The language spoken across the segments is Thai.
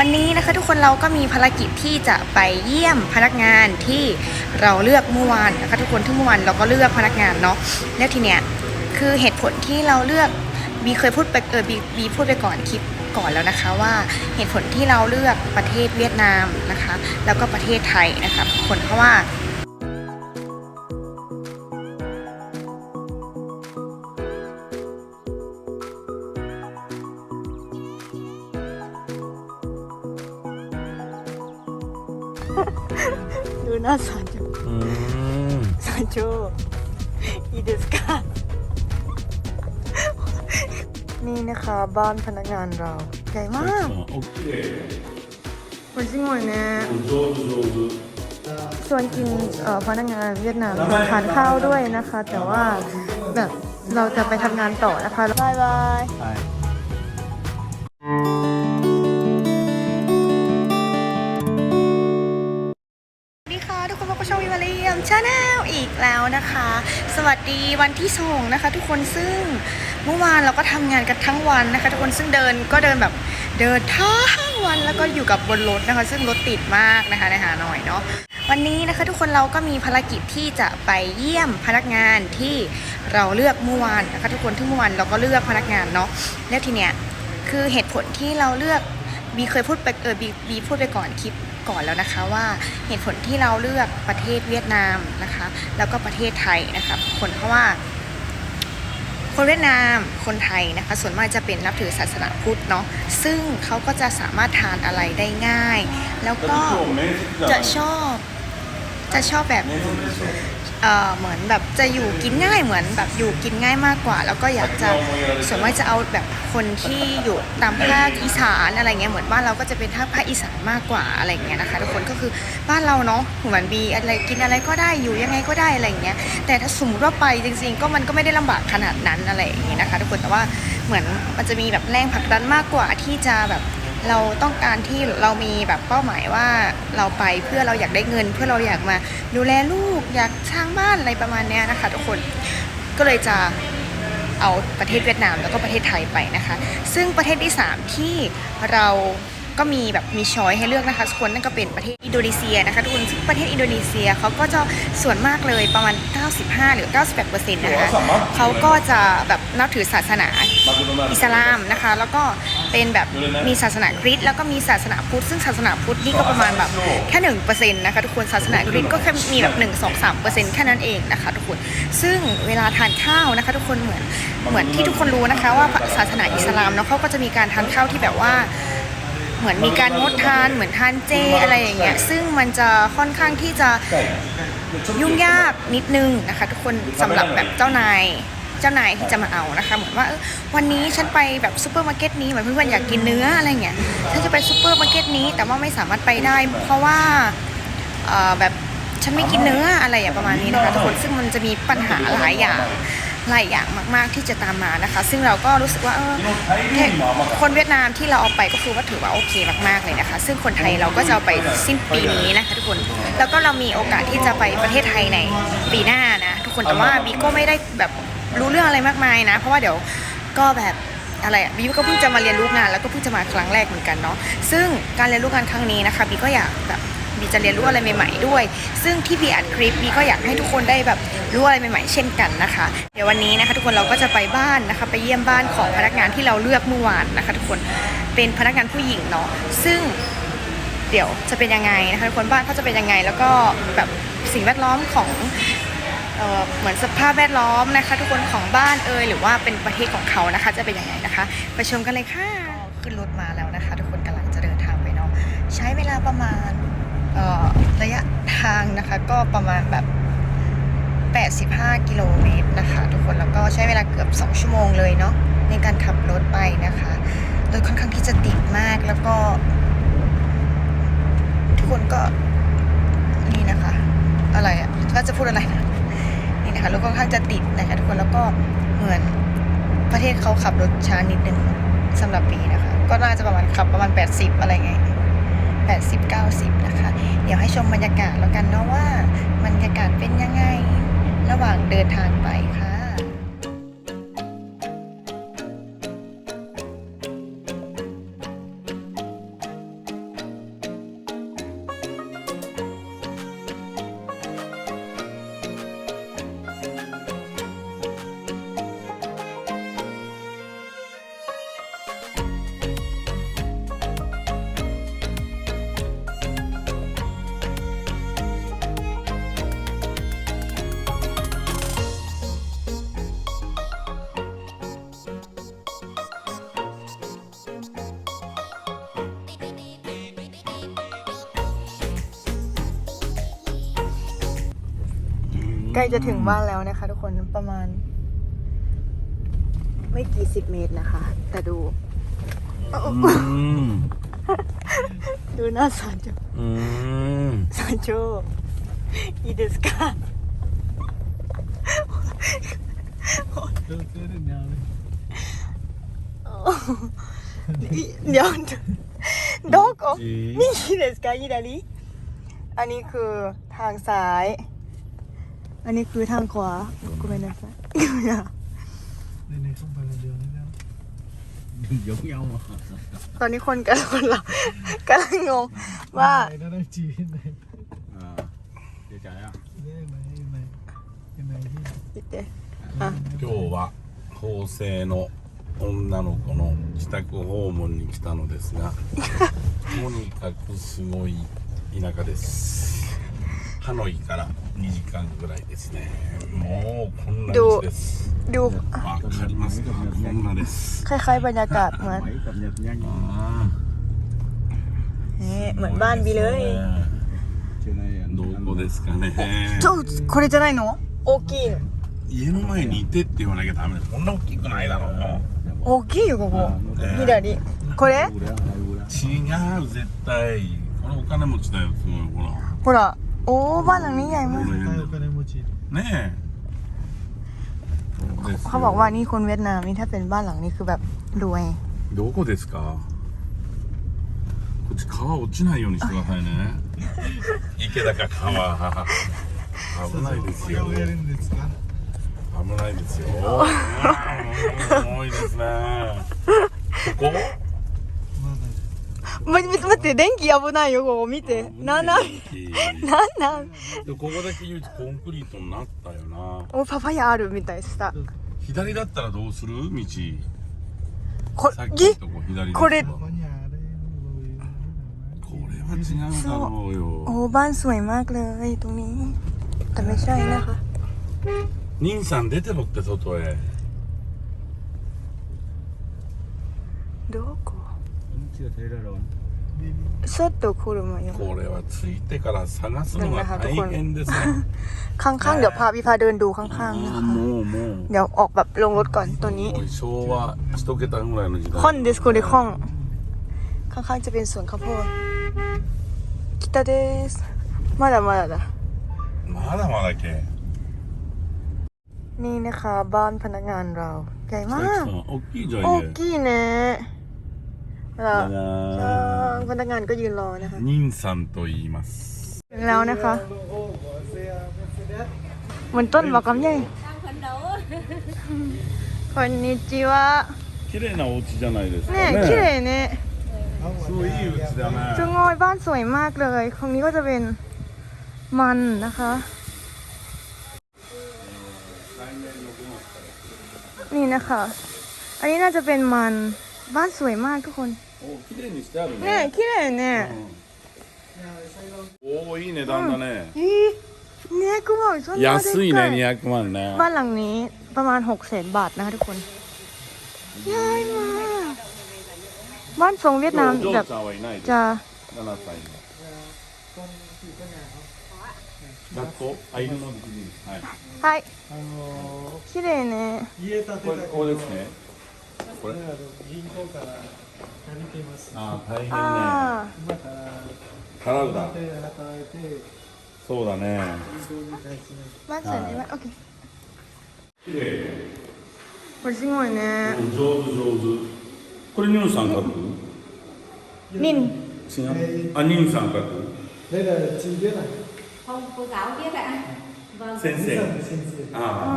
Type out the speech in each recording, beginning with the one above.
วันนี้นะคะทุกคนเราก็มีภารกิจที่จะไปเยี่ยมพนักงานที่เราเลือกเมื่อวานนะคะทุกคนที่เมื่อวานเราก็เลือกพนักงานเนาะแล้วทีเนี้ยคือเหตุผลที่เราเลือกบีเคยพูดไปเออบีบีพูดไปก่อนคลิปก่อนแล้วนะคะว่าเหตุผลที่เราเลือกประเทศเวียดนามนะคะ แล้วก็ประเทศไทยนะคะทุกคนเพราะว่า ดูหน้าสานจู อืม สานจูอีเดสกานี่นะคะบ้านพนักงานเราใหญ่มาก โอเค คนจริงหมดนะ 上手上手 ชวนกินเอ่อพนักงานเวียดนามทานข้าวด้วยนะคะ แต่ว่าแบบเราจะไปทำงานต่อนะคะบายบาย はい แล้วนะคะ สวัสดีวันที่สองนะคะ ทุกคนซึ่งเมื่อวานเราก็ทำงานกันทั้งวันนะคะ ทุกคนซึ่งเดินก็เดินแบบเดินทั้งวันแล้วก็อยู่กับบนรถนะคะ ซึ่งรถติดมากนะคะในหาหน่อยเนาะวันนี้นะคะทุกคนเราก็มีภารกิจที่จะไปเยี่ยมพนักงานที่เราเลือกเมื่อวานนะคะทุกคนที่เมื่อวานเราก็เลือกพนักงานเนาะแล้วทีเนี้ยคือเหตุผลที่เราเลือกบีเคยพูดไปเออบีบีพูดไปก่อนคลิป ก่อนแล้วนะคะว่าเหตุผลที่เราเลือกประเทศเวียดนามนะคะ แล้วก็ประเทศไทยนะคะผลเพราะว่า คนเวียดนามคนไทยนะคะ ส่วนมากจะเป็นนับถือศาสนาพุทธเนาะซึ่งเขาก็จะสามารถทานอะไรได้ง่าย แล้วก็จะชอบจะชอบแบบ เอ่อเหมือนแบบจะอยู่กินง่ายเหมือนแบบอยู่กินง่ายมากกว่า แล้วก็อยากจะส่วนมากจะเอาแบบคนที่อยู่ตามภาคอีสานอะไรเงี้ยเหมือนบ้านเราก็จะเป็นภาคภาคอีสานมากกว่าอะไรเงี้ยนะคะทุกคนก็คือบ้านเราเนาะเหมือนบีอะไรกินอะไรก็ได้อยู่ยังไงก็ได้อะไรเงี้ยแต่ถ้าสมมติว่าไปจริงๆ ก็มันก็ไม่ได้ลำบากขนาดนั้นอะไรอย่างเงี้ยนะคะ ทุกคนแต่ว่าเหมือนมันจะมีแบบแรงผลักดันมากกว่าที่จะแบบ เราต้องการที่เรามีแบบเป้าหมายว่าเราไปเพื่อเราอยากได้เงิน เพื่อเราอยากมาดูแลลูกอยากสร้างบ้านอะไรประมาณนี้นะคะ ทุกคนก็เลยจะเอาประเทศเวียดนามแล้วก็ประเทศไทยไปนะคะ ซึ่งประเทศที่ 3 ที่เรา ก็มีแบบมีช้อยให้เลือกนะคะส่วนนั่นก็เป็นประเทศอินโดนีเซียนะคะทุกคนซึ่งประเทศอินโดนีเซียเขาก็จะส่วนมากเลยประมาณ 95 หรือ 98%นต์นะคะเขาก็จะแบบนับถือศาสนาอิสลามนะคะแล้วก็เป็นแบบมีศาสนาคริสต์แล้วก็มีศาสนาพุทธซึ่งศาสนาพุทธนี่ก็ประมาณแบบแค่หนึ่งเปอร์เซ็นต์นะคะทุกคนศาสนาคริสต์ก็แค่มีแบบหนึ่งสองสามเปอร์เซ็นต์แค่นั้นเองนะคะทุกคน ซึ่งเวลาทานข้าวนะคะ ทุกคนเหมือนเหมือนที่ทุกคนรู้นะคะว่าศาสนาอิสลามเนาะเขาก็จะมีการทานข้าวที่แบบว่า เหมือนมีการงดทานเหมือนทานเจอะไรอย่างเงี้ยซึ่งมันจะค่อนข้างที่จะยุ่งยากนิดนึงนะคะ ทุกคนสำหรับแบบเจ้านายเจ้านายที่จะมาเอานะคะเหมือนว่าเออวันนี้ฉันไปแบบซูเปอร์มาร์เก็ตนี้เหมือนเพื่อนๆอยากกินเนื้ออะไรเงี้ยฉันจะไปซูเปอร์มาร์เก็ตนี้แต่ว่าไม่สามารถไปได้ เพราะว่าเอ่อแบบฉันไม่กินเนื้ออะไรอย่างประมาณนี้นะคะทุกคนซึ่งมันจะมีปัญหาหลายอย่าง หลายอย่างมาก ๆที่จะตามมานะคะ ซึ่งเราก็รู้สึกว่าเออคนเวียดนามที่เราเอาไปก็คือว่าถือว่าโอเคมากๆเลยนะคะ ซึ่งคนไทยเราก็จะเอาไปสิ้นปีนี้นะคะทุกคนแล้วก็เรามีโอกาสที่จะไปประเทศไทยในปีหน้านะทุกคนแต่ว่าบีก็ไม่ได้แบบรู้เรื่องอะไรมากมายนะ เพราะว่าเดี๋ยวก็แบบอะไรอะบีก็เพิ่งจะมาเรียนรู้งานแล้วก็เพิ่งจะมาครั้งแรกเหมือนกันเนาะซึ่งการเรียนรู้งานครั้งนี้นะคะบีก็อยากแบบ บีจะเรียนรู้อะไรใหม่ๆด้วย ซึ่งที่บีอัดคลิปบีก็อยากให้ทุกคนได้แบบรู้อะไรใหม่ๆ เช่นกันนะคะ เดี๋ยววันนี้นะคะ ทุกคนเราก็จะไปบ้านนะคะ ไปเยี่ยมบ้านของพนักงานที่เราเลือกเมื่อวานนะคะ ทุกคนเป็นพนักงานผู้หญิงเนาะซึ่งเดี๋ยวจะเป็นยังไงนะคะทุกคนบ้านเขาจะเป็นยังไง แล้วก็แบบสิ่งแวดล้อมของเอ่อเหมือนสภาพแวดล้อมนะคะ ทุกคนของบ้านเอยหรือว่าเป็นประเทศของเขานะคะ จะเป็นยังไงนะคะ ไปชมกันเลยค่ะขึ้นรถมาแล้วนะคะ ทุกคนกำลังจะเดินทางไปเนาะใช้เวลาประมาณ ระยะทางนะคะก็ประมาณแบบ 85 กิโลเมตรนะคะทุกคนแล้วก็ใช้เวลาเกือบ 2 ชั่วโมงเลยเนาะในการขับรถไปนะคะรถค่อนข้างที่จะติดมากแล้วก็ ทุกคนก็นี่นะคะ อะไรอะ่ะก็จะพูดอะไรนะนี่นะคะรถค่อนข้างจะติดนะคะทุกคนแล้วก็เหมือนประเทศเขาขับรถช้านิดนึงสำหรับปีนะคะ ก็น่าจะประมาณขับประมาณ 80 อะไรไง 80 90 นะคะ เดี๋ยวให้ชมบรรยากาศแล้วกันเนาะว่าบรรยากาศเป็นยังไง ระหว่างเดินทางไปค่ะ ล้จะถึงบ้านแล้วนะคะ ทุกคนประมาณ ไม่กี่สิบเมตรนะคะ แต่ดูดูหน้าซานโจอืานโจอีเดสกาเสื้อถึงยาวเลยเดี๋ยวどこนี่เดสกาอีดาลีอันนี้คือทางซ้าย อันนี้คือทางขวากูไม่ได้ซ้าย Này này không phải là đường đấy đâu giống nhau mà ตอนนี้คนกันคนเรากำลังงงว่า Này nó đang chỉ cái này à để trái à Cái này cái này Cái này chứ เดี๋ยว 今日は法政の女の子の自宅訪問に来たのですがとにかくすごい田舎ですハノイから 2時間ぐらいですねもうこんな道です ดู わかりますかこんなです คล้ายๆบรรยากาศเหมือน あ เอ๊ะเหมือนบ้านบีเลย どこですかねちょこれじゃないの大きいの家の前にいてって言わなきゃダメですこんな大きくないだろう大きいよここ左これ違う絶対これお金持ちだよすごいほらほら โอ้บ้านหลังนี้ใหญ่มาก Tay o金持ちねえそうですよ เขาบอกว่านี่คนเวียดนามนี่ถ้าเป็นบ้านหลังนี้คือแบบรวย どこですかこっち川落ちないようにしてくださいね池だか川危ないですよこれをやるんですか危ないですようん重いですねここまだ 待って待って電気危ないよここ見てなんなんなんなんでここだけ唯一コンクリートになったよなおパパイヤあるみたいした左だったらどうする道こさっきのぎとこ左ですこれここにあれこれは違うだろうよ โอ้บ้านสวยมากเลยตรงนี้ แต่ไม่ใช่นะคะ 兄さん出てろって外へどこ ちょっと車よこれは着いてから探すのが大変ですねข้างๆ เดี๋ยวพาพี่พาเดินดูข้างๆ นะ あ คะ ーもうもう เดี๋ยวออกแบบลงรถก่อนตัวนี้ もう昭和一桁ぐらいの時代 คอนเดสโคเดคองข้างๆ จะเป็นสวนข้าวโพดคิตาเดสมาดามาดา まだまだけ นี่นะคะ บ้านพนักงานเรา ใหญ่มาก 大きいじゃん โอ้ 家 กี้เนะ เวลา だ ใช่ な พนักงานก็ยืนรอนะคะ 兄さんと言います ถึงแล้วนะคะ เหมือนต้นบอกคำใหญ่คนนิจิวะ 綺麗なお家じゃないですか เนี่ย綺麗เนี่ย すごいいい家だ จะ ね งอยบ้านสวยมากเลยตรงนี้ก็จะเป็นมันนะคะ นี่นะคะ อันนี้น่าจะเป็นมันบ้านสวยมากทุกคน お綺麗にしてある เนี่ย ね ขี้เลยเนี่ย おおいい値段だね อีเนี่ยกูบอกส่วน 安いね200万ね บ้านหลังนี้ประมาณ6แสนบาทนะคะทุกคนใหญ่มากบ้านทรงเวียดนาม お嬢 แบบ ちゃんはいないです จะ 7歳の学校あ犬のはい はい あの ขี้เลยเนี่ย 家建てたこれここですねこれ銀行から 借りてますああ大変ね อ่า 今から払うだで働いてそうだね銀行に返しない บ้านสวยไหมโอเค 綺麗 これすごいね上手上手これニュンさん書く นิน 違うあニュンさん書く đây là chị biết à Không, cô giáo biết ạ. Vâng, 先 Lý 生 Giang là sen sẻ あ อ๋อ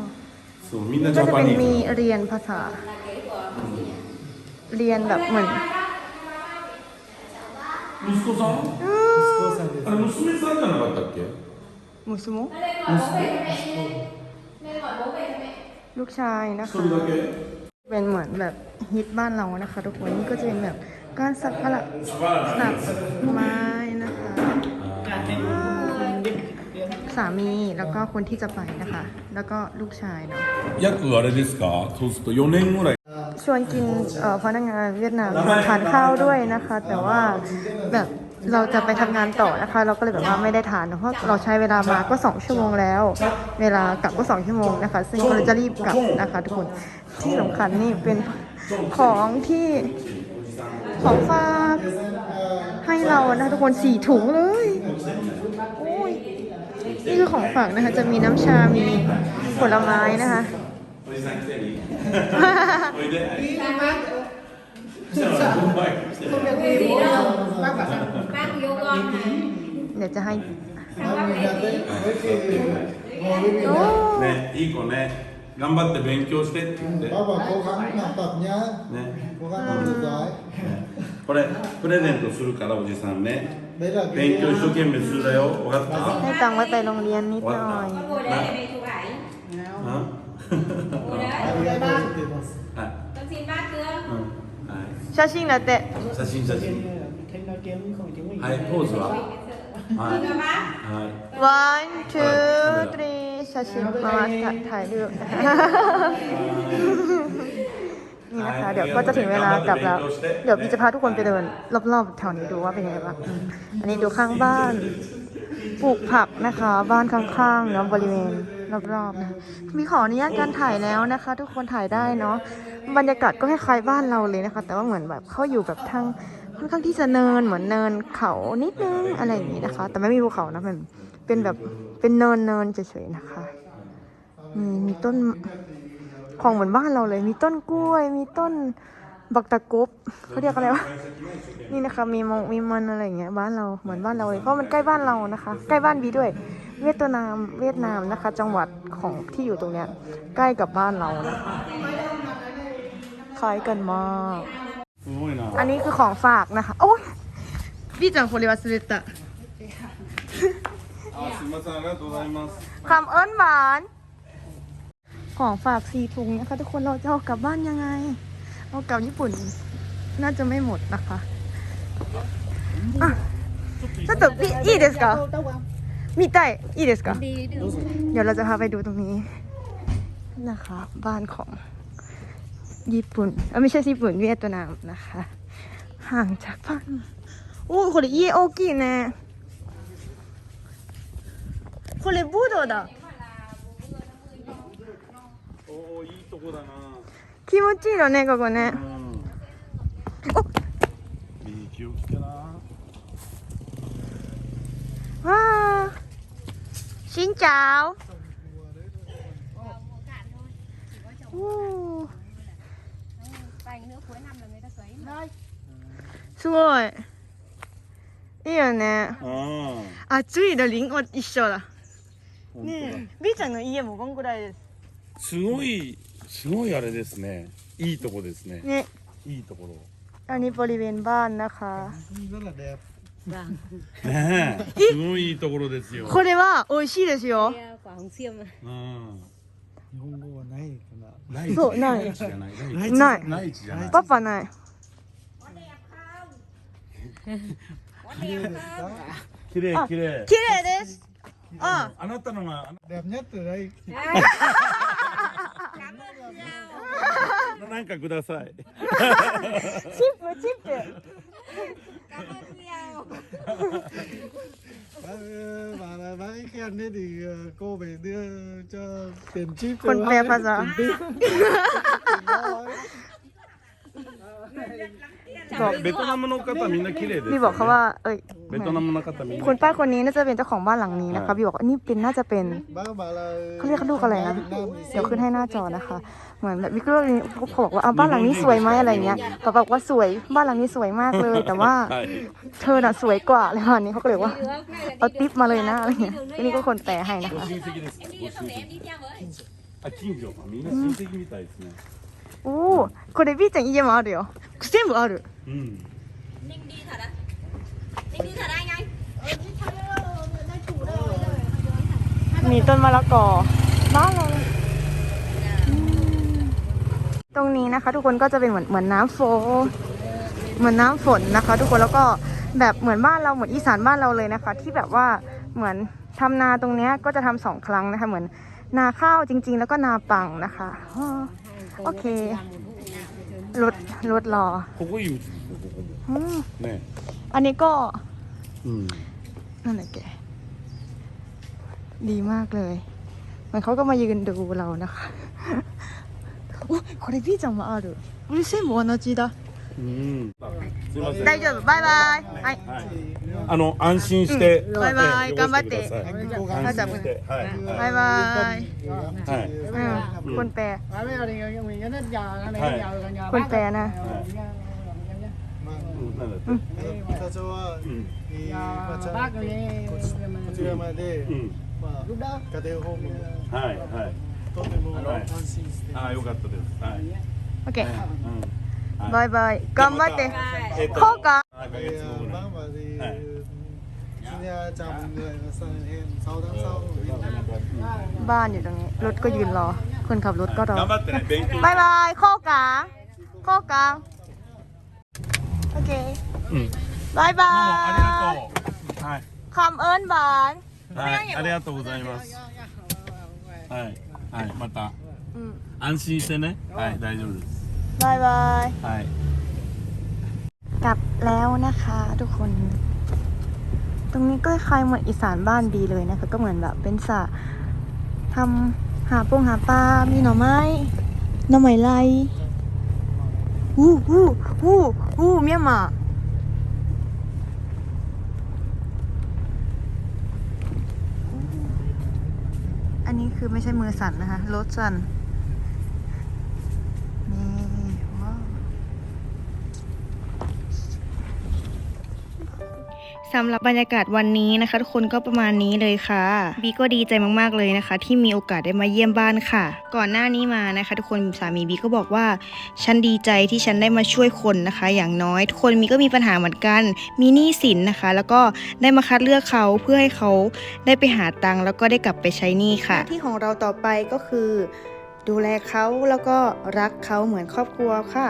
あそうみんなジ ก็ ャ จะ パ เป็น ニ มี ーズ เรียนภาษา là เรียนแบบเหมือน 息子さん息子さんですあれ娘さんじゃなかったっけ มุสโม Lên gọi bố về cho mẹ lên. Lên gọi bố về cho mẹ. ลูกชายนะ 一 คะ 人だけ เป็นเหมือนแบบฮิตบ้านเรานะคะ ทุกคนนี่ก็จะเป็นแบบการสักพละสักไม้นะคะสามีแล้วก็คนที่จะไปนะคะ แล้วก็ลูกชายเนาะ 約あれですかそうすると4年ぐらい ชวนกินเอ่อพนักงานเวียดนามทานข้าวด้วยนะคะ แต่ว่าแบบเราจะไปทำงานต่อนะคะ เราก็เลยแบบว่าไม่ได้ทานเพราะเราใช้เวลามาก็สองชั่วโมงแล้ว เวลากลับก็สองชั่วโมงนะคะ ซึ่งเราจะรีบกลับนะคะทุกคนที่สำคัญนี่เป็นของที่ของฝากให้เรานะคะทุกคนสี่ถุงเลยโอ้ยนี่คือของฝากนะคะ จะมีน้ำชา มีผลไม้นะคะ おじさん来てるおいで bác vô con này เดี๋ยวจะให้ Nam Việt Nam đấy, với chị ngồi với mình โอ้ nhá. ねいい子ね頑張って勉強してって言って Bác bảo cố gắng học tập nhá. ね Cố gắng học thật giỏi. これプレゼントするからおじさんね Đấy là cái 勉強一生懸命するだよ分かった ให้ตังค์ไว้ไปโรงเรียนนิดหน่อย con ngồi đấy để mẹ chụp ảnh あ ngồi đấy à, cái bác thì mà はい con xin bác chưa うんはい ชาชิงนะเตะ 写真写真はいポーズははい cho bác はい one two three ชาชิงมามาถ่ายรูปนะคะนี่นะคะ เดี๋ยวก็จะถึงเวลากลับแล้ว เดี๋ยวพี่จะพาทุกคนไปเดิน รอบๆแถวนี้ดูว่าเป็นยังไงบ้างอืมอันนี้ดูข้างบ้าน ปลูกผักนะคะ บ้านข้างๆเนาะบริเวณ รอบๆนะมีขออนุญาตการถ่ายแล้วนะคะ ทุกคนถ่ายได้เนาะบรรยากาศก็คล้ายๆบ้านเราเลยนะคะ แต่ว่าเหมือนแบบเขาอยู่แบบทางค่อนข้างที่จะเนินเหมือนเนินเขานิดนึงอะไรอย่างนี้นะคะ แต่ไม่มีภูเขานะมันเป็นแบบเป็นเนินเนินๆเฉยๆนะคะมีมีต้นของเหมือนบ้านเราเลย มีต้นกล้วย มีต้นบักตะกุบเขาเรียกอะไรวะนี่นะคะ มีมงมีมันอะไรอย่างเงี้ยบ้านเราเหมือนบ้านเราเลยเพราะมันใกล้บ้านเรานะคะ ใกล้บ้านบีด้วย เวียดนามเวียดนามนะคะ จังหวัดของที่อยู่ตรงเนี้ย ใกล้กับบ้านเรานะคะคล้ายกันมาก すごいな อันนี้คือของฝากนะคะ โอ้ยพี่จังคนเรียกว่าสลิตะ あすみませんありがとうございます คำเอิ้นหวาน ของฝากสี่ถุงนะคะ ทุกคนเราจะเอากลับบ้านยังไง เอากลับญี่ปุ่น น่าจะไม่หมดนะคะอ่ะちょっといいいいですか 見たいいいですか เดี๋ยวเราจะพาไปดูตรงนี้นะคะ บ้านของญี่ปุ่นเออไม่ใช่ญี่ปุ่นเวียดนามนะคะ ห่างจากบ้านโอ้これ家大きいねこれブドウだおおいいとこだな気持ちいいよねここねうんいい気をつけなわあ Xin chào. すごいいいよね暑いのりんご一緒だねえ B ちゃんの家もこんぐらいですすごいすごいあれですねいいとこですねねいいところアニポリビンバーの中นนะคะ rất là đẹp ねえすごいいいところですよこれは美味しいですよ quả hồng xiêm うん 日本語はないかなライチそうないライチじゃないないライチじゃないパパない綺麗ですか綺麗綺麗綺麗ですああなたのが đẹp nhất ở đây なんかくださいチップチップ là bác ấy khen thế thì ờ, cô phải đưa cho tiền chip คนแปลภาษา บอก ベトナムの方みんな綺麗です พี่ よ บอกเขาว่า เอ้ย ベトナムの方みん คุณ な ป้าคนนี้น่าจะเป็นเจ้าของบ้านหลังนี้นะคะพี่บอกว่านี่เป็นน่าจะเป็น bác bảo là เขาเรียกลูกอะไรนะ Việt Nam thì เดี๋ยวขึ้นให้หน้าจอนะคะ เหมือนแบบวิกฤตนี้เขาบอกว่าเอาบ้านหลังนี้สวยไหมอะไรเงี้ยป้าบอกว่าสวย บ้านหลังนี้สวยมากเลย แต่ว่า はい เธอน่ะสวยกว่าเลยค่ะนี่เขาก็เลยว่า được này là เอาติ๊บมาเลยนะอะไรเงี้ยอันนี้ก็คนแปลให้นะคะ ご親戚ですご đi 親 không để 戚 em đi theo với あ近所みんな親戚みたいですねおおこれ B ちゃん家もあるよ全部あるうん ninh đi thật á มีต้นมะละกอบ้านเราตรงนี้นะคะ ทุกคนก็จะเป็นเหมือนเหมือนน้ำโฟ เหมือนน้ำฝนนะคะ ทุกคนแล้วก็แบบเหมือนบ้านเราเหมือนอีสานบ้านเราเลยนะคะ ที่แบบว่าเหมือนทำนาตรงเนี้ยก็จะทำสองครั้งนะคะ เหมือนนาข้าวจริง ๆ แล้วก็นาปังนะคะโอเค รถรถรอ ここいいですここここ อืม ね อันนี้ก็ うん นั่นแหละแก ดีมากเลย มันเขาก็มายืนดูเรานะคะ โอ้これ B ちゃんもあるうるせえも同じだうん すいません大丈夫バイバイはいはいあの安心して、うんバイバイえー頑張って過ごしてください あじゃあ安心してはいはい บายบาย はい อืมคนแปล Ở bên này thì mình nhớ đến giờ này Hai. giờ gần nhà คนแปลนะ うんなんだって北朝はうんいいまあちゃんこちらまでうんまあ家庭訪問はいはいとてもはい安心してああよかったですはい โอเค うん バイバイ頑張ってえっとこうか7ヶ thì 月後ぐらい bác bảo thì Hai. xin nha chào mọi người và sang hẹn 6 tháng sau ở Việt Nam บ้านอยู่ตรงนี้ รถก็ยืนรอ คนขับรถก็รอ 頑張ってね勉強 บายบายข้อกลางข้อกลางโอเค うん บายบา どうもありがย とうはい คำเอิญบาน はい、ありがとうございます。はい、はい、また อืม 安心してね。はい、大丈夫です。 บายบายはい。กลับแล้วนะคะทุกคน ตรงนี้ก็คล้ายๆเหมือนอีสานบ้านดีเลยนะคะ ก็เหมือนแบบเป็นสระทำหาปงหาปลา มีหน่อไม้ หน่อไม้ไล่วู้วู้วู้วู้เมียนมาอันนี้คือไม่ใช่มือสั่นนะคะ รถสั่นนี่ว้าว สำหรับบรรยากาศวันนี้นะคะ ทุกคนก็ประมาณนี้เลยค่ะบีก็ดีใจมากๆเลยนะคะ ที่มีโอกาสได้มาเยี่ยมบ้านค่ะ ก่อนหน้านี้มานะคะ ทุกคนสามีบีก็บอกว่า ฉันดีใจที่ฉันได้มาช่วยคนนะคะ อย่างน้อยทุกคนมีก็มีปัญหาเหมือนกัน มีหนี้สินนะคะ แล้วก็ได้มาคัดเลือกเขาเพื่อให้เขาได้ไปหาตังค์แล้วก็ได้กลับไปใช้หนี้ค่ะที่ของเราต่อไปก็คือ ดูแลเขาแล้วก็รักเขาเหมือนครอบครัวค่ะ